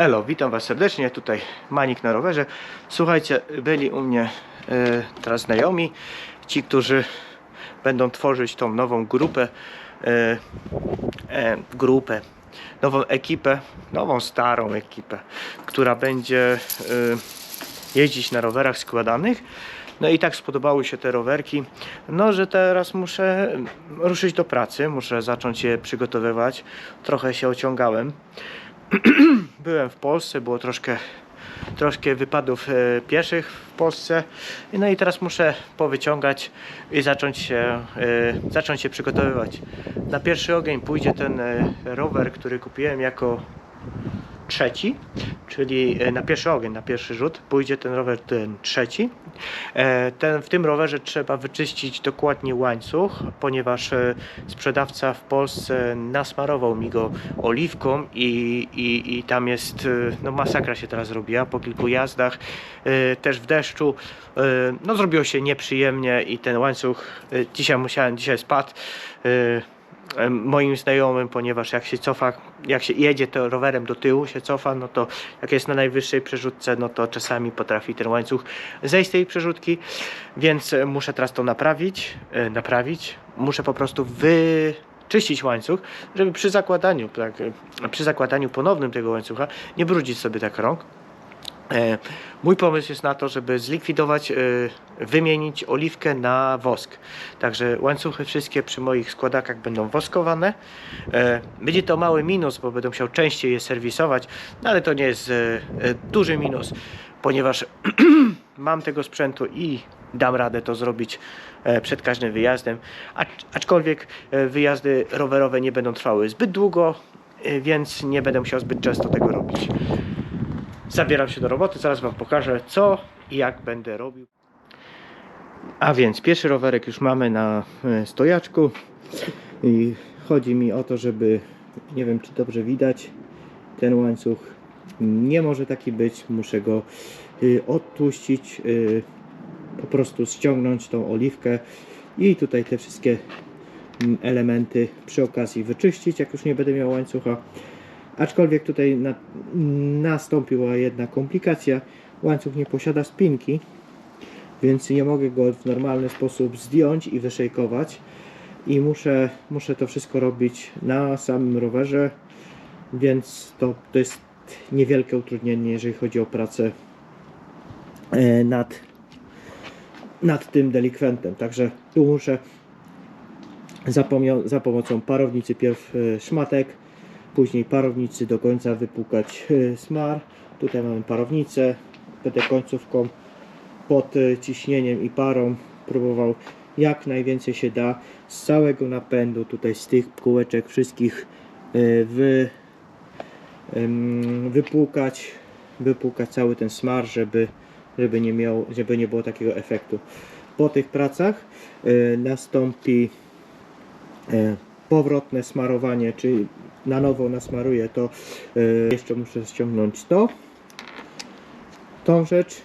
Elo, witam Was serdecznie, tutaj Manik na rowerze. Słuchajcie, byli u mnie e, teraz znajomi, ci, którzy będą tworzyć tą nową grupę, e, grupę, nową ekipę, nową starą ekipę, która będzie e, jeździć na rowerach składanych. No i tak spodobały się te rowerki, no że teraz muszę ruszyć do pracy, muszę zacząć je przygotowywać. Trochę się ociągałem. Byłem w Polsce, było troszkę, troszkę wypadów e, pieszych w Polsce. No i teraz muszę powyciągać i zacząć się, e, zacząć się przygotowywać. Na pierwszy ogień pójdzie ten e, rower, który kupiłem jako trzeci, czyli e, na pierwszy ogień, na pierwszy rzut pójdzie ten rower ten trzeci. E, Ten, w tym rowerze trzeba wyczyścić dokładnie łańcuch, ponieważ e, sprzedawca w Polsce nasmarował mi go oliwką i, i, i tam jest, no masakra się teraz robiła po kilku jazdach, też w deszczu, no zrobiło się nieprzyjemnie i ten łańcuch, dzisiaj musiałem, dzisiaj spadł, moim znajomym, ponieważ jak się cofa, jak się jedzie to rowerem do tyłu, się cofa, no to jak jest na najwyższej przerzutce, no to czasami potrafi ten łańcuch zejść z tej przerzutki, więc e, muszę teraz to naprawić, e, naprawić, muszę po prostu wyczyścić łańcuch, żeby przy zakładaniu, tak, e, przy zakładaniu ponownym tego łańcucha nie brudzić sobie tak rąk. E, Mój pomysł jest na to, żeby zlikwidować, e, wymienić oliwkę na wosk. Także łańcuchy wszystkie przy moich składakach będą woskowane. E, Będzie to mały minus, bo będę musiał częściej je serwisować, no ale to nie jest duży minus, ponieważ mam tego sprzętu i dam radę to zrobić przed każdym wyjazdem. Acz- Aczkolwiek wyjazdy rowerowe nie będą trwały zbyt długo, więc nie będę musiał zbyt często tego robić zabieram się do roboty, zaraz Wam pokażę co i jak będę robił. A więc pierwszy rowerek już mamy na e, stojaczku i chodzi mi o to, żeby, nie wiem czy dobrze widać, ten łańcuch nie może taki być, muszę go y, odtłuścić, y, po prostu ściągnąć tą oliwkę i tutaj te wszystkie mm, elementy przy okazji wyczyścić, jak już nie będę miał łańcucha. Aczkolwiek tutaj na, nastąpiła jedna komplikacja. Łańcuch nie posiada spinki, więc nie mogę go w normalny sposób zdjąć i wyszejkować. I muszę, muszę to wszystko robić na samym rowerze, więc to, to jest niewielkie utrudnienie, jeżeli chodzi o pracę e, nad, nad tym delikwentem. Także tu muszę za, za pomocą parownicy pierw e, szmatek, później parownicy do końca wypłukać e, smar. Tutaj mamy parownicę, będę końcówką pod e, ciśnieniem i parą próbował jak najwięcej się da z całego napędu, tutaj z tych kółeczek wszystkich e, wy, wypłukać, wypłukać cały ten smar, żeby, żeby, nie miał, żeby nie było takiego efektu. Po tych pracach nastąpi powrotne smarowanie, czyli na nowo nasmaruję to. e, Jeszcze muszę ściągnąć to, tą rzecz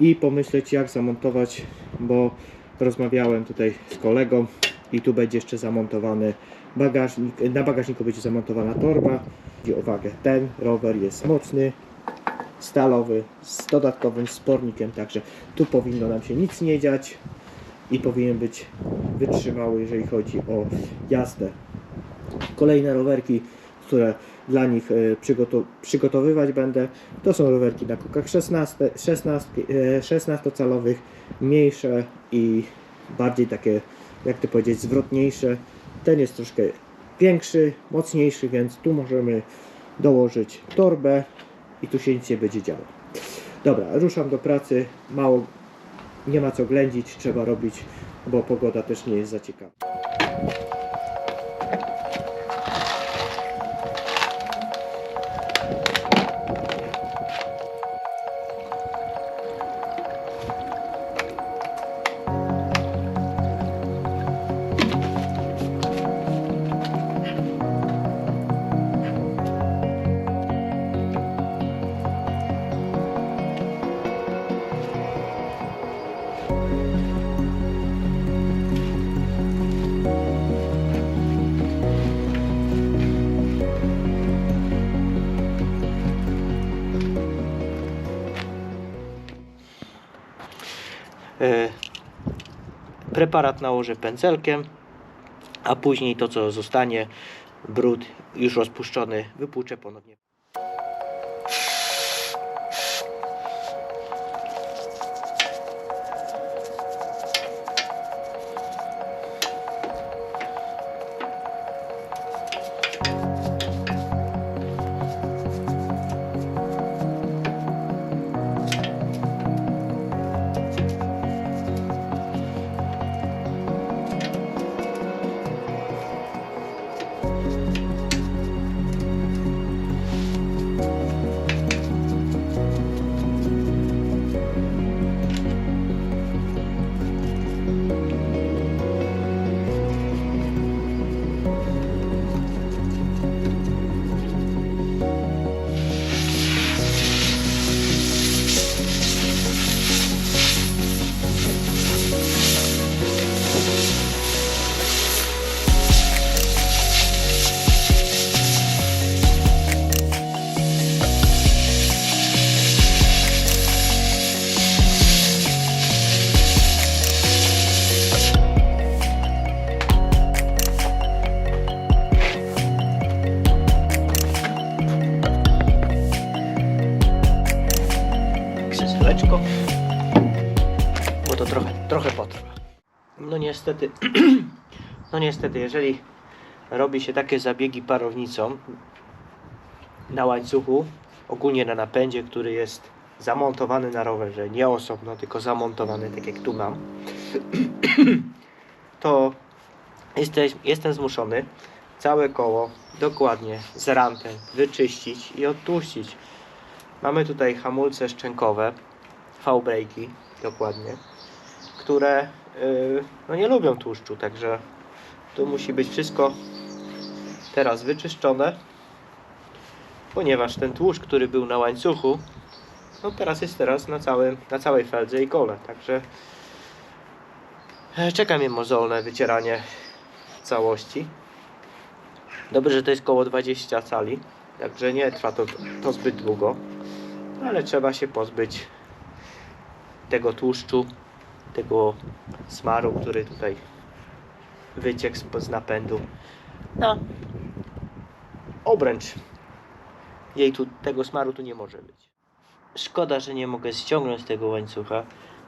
i pomyśleć jak zamontować, bo rozmawiałem tutaj z kolegą i tu będzie jeszcze zamontowany bagażnik, na bagażniku będzie zamontowana torba. I uwagę, ten rower jest mocny, stalowy, z dodatkowym spornikiem, także tu powinno nam się nic nie dziać i powinien być wytrzymały, jeżeli chodzi o jazdę. Kolejne rowerki, które dla nich e, przygoto- przygotowywać będę, to są rowerki na kółkach 16, 16, e, 16-calowych, mniejsze i bardziej takie, jak to powiedzieć, zwrotniejsze. Ten jest troszkę większy, mocniejszy, więc tu możemy dołożyć torbę i tu się nic nie będzie działo. Dobra, ruszam do pracy. Mało nie ma co ględzić, trzeba robić, bo pogoda też nie jest za ciekawa. Preparat nałożę pędzelkiem, a później to co zostanie, brud już rozpuszczony, wypłuczę ponownie. No niestety, no niestety, jeżeli robi się takie zabiegi parownicą na łańcuchu, ogólnie na napędzie, który jest zamontowany na rowerze, nie osobno, tylko zamontowany, tak jak tu mam, to jesteś, jestem zmuszony całe koło dokładnie z rantem wyczyścić i odtłuścić. Mamy tutaj hamulce szczękowe, V-braki dokładnie, które no nie lubią tłuszczu, także tu musi być wszystko teraz wyczyszczone, ponieważ ten tłuszcz, który był na łańcuchu, no teraz jest teraz na, całym, na całej feldze i kole, także e, czeka mnie mozolne wycieranie całości. Dobrze, że to jest koło 20 cali, także nie trwa to, to zbyt długo, ale trzeba się pozbyć tego tłuszczu, tego smaru, który tutaj wyciekł z, napędu. No, obręcz jej tu, tego smaru tu nie może być. Szkoda, że nie mogę ściągnąć tego łańcucha,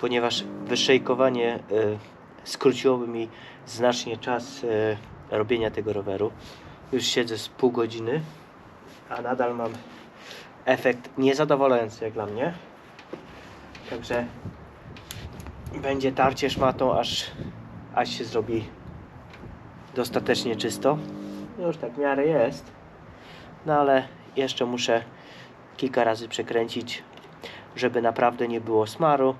ponieważ wyszejkowanie y, skróciłoby mi znacznie czas y, robienia tego roweru. Już siedzę z pół godziny, a nadal mam efekt niezadowalający jak dla mnie. Także będzie tarcie szmatą, aż, aż się zrobi dostatecznie czysto. Już tak w miarę jest. No ale jeszcze muszę kilka razy przekręcić, żeby naprawdę nie było smaru.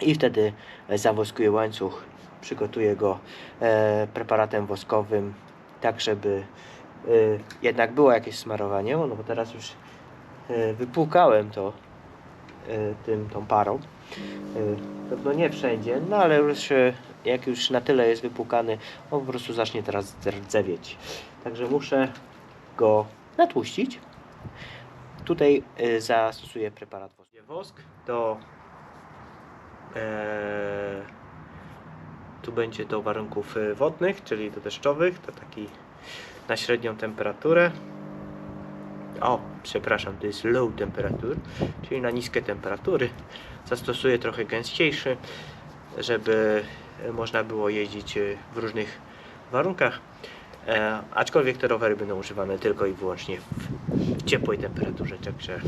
I wtedy zawoskuję łańcuch, przygotuję go e, preparatem woskowym, tak żeby e, jednak było jakieś smarowanie, no bo teraz już e, wypłukałem to e, tym, tą parą. E, Pewno nie wszędzie, no ale już e, jak już na tyle jest wypłukany, on po prostu zacznie teraz rdzewieć. Także muszę go natłuścić. Tutaj e, zastosuję preparat wosk. To e, tu będzie do warunków wodnych, czyli do deszczowych, to taki na średnią temperaturę. O, przepraszam, to jest low temperature, czyli na niskie temperatury. Zastosuję trochę gęściejszy, żeby można było jeździć e, w różnych warunkach. E, aczkolwiek te rowery będą używane tylko i wyłącznie w ciepłej temperaturze, także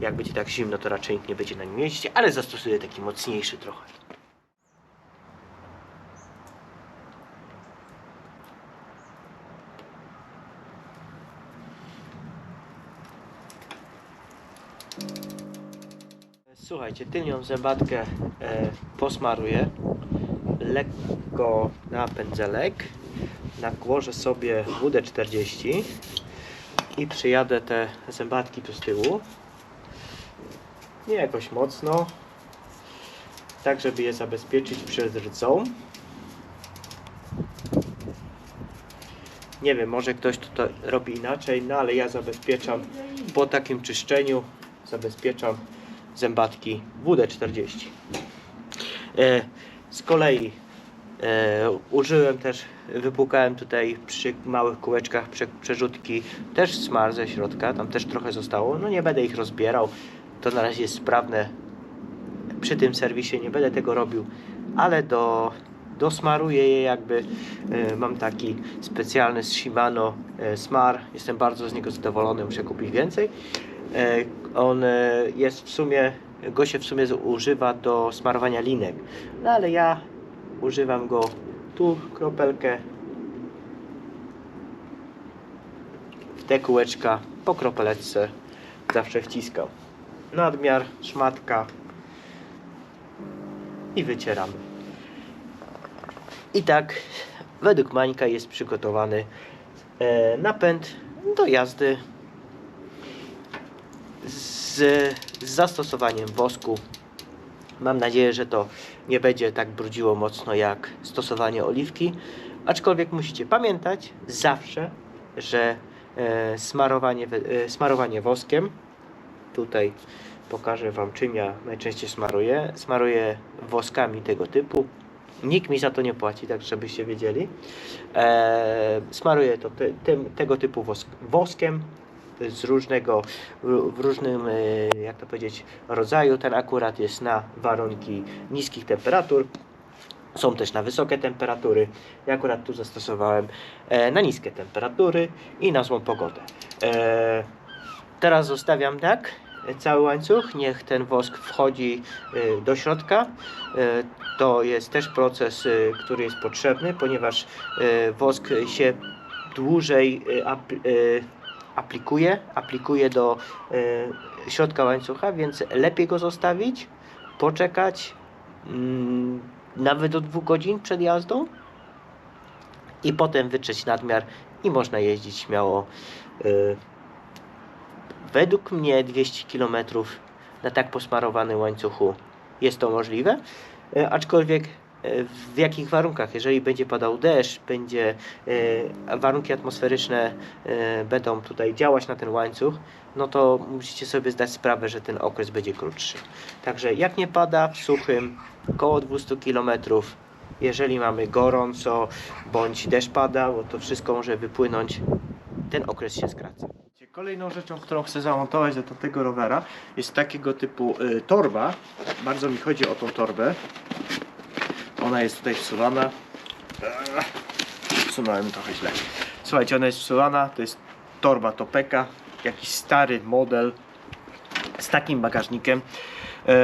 jak będzie tak zimno, to raczej nikt nie będzie na nim jeździć, ale zastosuję taki mocniejszy trochę. Słuchajcie, tylnią zębatkę e, posmaruję lekko na pędzelek, nakłożę sobie WD-40 i przyjadę te zębatki tu z tyłu. Nie jakoś mocno, tak żeby je zabezpieczyć przed rdzą. Nie wiem, może ktoś to robi inaczej, no ale ja zabezpieczam po takim czyszczeniu, zabezpieczam zębatki WD-40. E, z kolei e, użyłem też, wypłukałem tutaj przy małych kółeczkach prze, przerzutki też smar ze środka, tam też trochę zostało. No nie będę ich rozbierał, to na razie jest sprawne przy tym serwisie, nie będę tego robił, ale do, dosmaruję je jakby. E, mam taki specjalny z Shimano smar, jestem bardzo z niego zadowolony, muszę kupić więcej. E, on e, jest w sumie, go się w sumie używa do smarowania linek, no ale ja używam go tu kropelkę. W te kółeczka po kropeleczce zawsze wciskam. Nadmiar, szmatka i wycieramy i tak według Mańka jest przygotowany e, napęd do jazdy z, z zastosowaniem wosku. Mam nadzieję, że to nie będzie tak brudziło mocno jak stosowanie oliwki. Aczkolwiek musicie pamiętać zawsze, że e, smarowanie, e, smarowanie woskiem, tutaj pokażę Wam czym ja najczęściej smaruję. Smaruję woskami tego typu. Nikt mi za to nie płaci, tak żebyście wiedzieli. E, smaruję to te, tym, tego typu wosk, woskiem z różnego, w różnym, e, jak to powiedzieć, rodzaju. Ten akurat jest na warunki niskich temperatur. Są też na wysokie temperatury. Ja akurat tu zastosowałem e, na niskie temperatury i na złą pogodę. E, teraz zostawiam tak cały łańcuch. Niech ten wosk wchodzi do środka. To jest też proces, który jest potrzebny, ponieważ wosk się dłużej aplikuje, aplikuje do e, środka łańcucha, więc lepiej go zostawić, poczekać mm, nawet do dwóch godzin przed jazdą i potem wytrzeć nadmiar i można jeździć śmiało e, według mnie 200 km na tak posmarowanym łańcuchu jest to możliwe, e, aczkolwiek w jakich warunkach, jeżeli będzie padał deszcz, będzie e, warunki atmosferyczne e, będą tutaj działać na ten łańcuch, no to musicie sobie zdać sprawę, że ten okres będzie krótszy. Także jak nie pada w suchym, około 200 km, jeżeli mamy gorąco bądź deszcz pada, bo to wszystko może wypłynąć, ten okres się skraca. Kolejną rzeczą, którą chcę zamontować do tego rowera jest takiego typu torba. Bardzo mi chodzi o tą torbę. Ona jest tutaj wsuwana. Wsunąłem trochę źle. Słuchajcie, ona jest wsuwana. To jest torba Topeka. Jakiś stary model z takim bagażnikiem. E,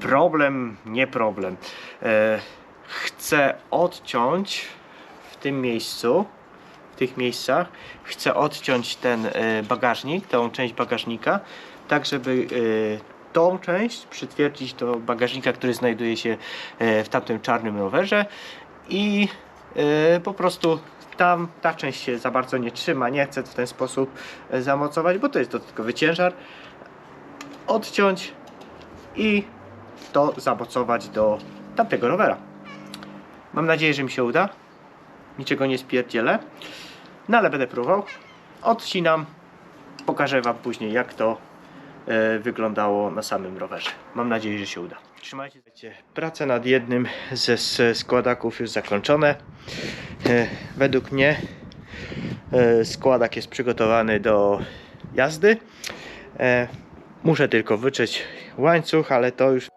problem, nie problem. E, chcę odciąć w tym miejscu, w tych miejscach, chcę odciąć ten e, bagażnik, tą część bagażnika, tak żeby tą część przytwierdzić do bagażnika, który znajduje się e, w tamtym czarnym rowerze i e, po prostu tam ta część się za bardzo nie trzyma, nie chcę w ten sposób e, zamocować, bo to jest dodatkowy ciężar. Odciąć i to zamocować do tamtego rowera. Mam nadzieję, że mi się uda. Niczego nie spierdzielę. No ale będę próbował. Odcinam. Pokażę Wam później jak to wyglądało na samym rowerze. Mam nadzieję, że się uda. Trzymajcie się. Prace nad jednym ze składaków już zakończone. E, według mnie e, składak jest przygotowany do jazdy. E, muszę tylko wyczyć łańcuch, ale to już